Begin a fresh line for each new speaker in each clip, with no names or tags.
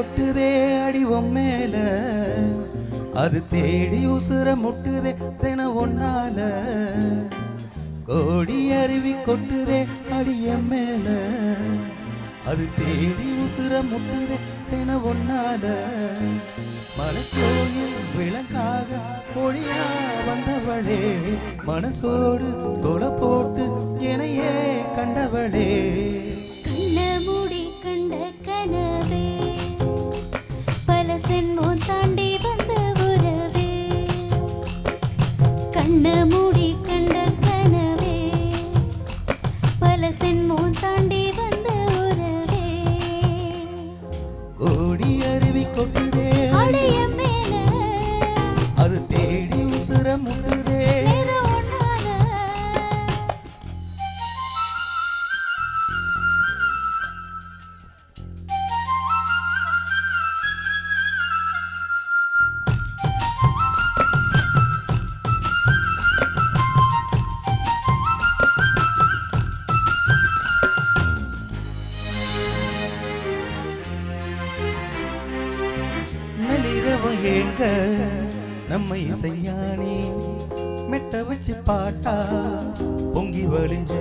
கொட்டுதே அடிவம் மேல. அது தேடி உசுர முட்டுதே தின ஒன்னால கோடி அருவி கொட்டுதே அடிய மேல. அது தேடி உசுர முட்டுதே தின ஒன்னால மனசோயில் விளக்காக பொழியா வந்தவளே மனசோடு தொலை ஞாபகம் எங்க நம்ம இசையானி மெட்ட வச்சு பாட்டா பொங்கி வழிஞ்ச.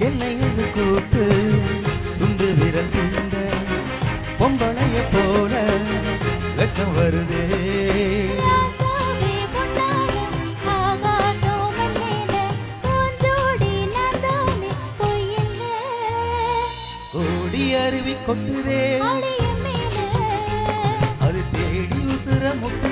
என்னை
என்று கூத்து சுந்து விரல் தீண்ட பொம்பளைய போல வெக்கம் வருதே. கோடி அருவி கொட்டுதே. அது தேடி உசுர முட்டு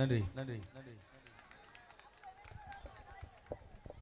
நன்றி. நன்றி.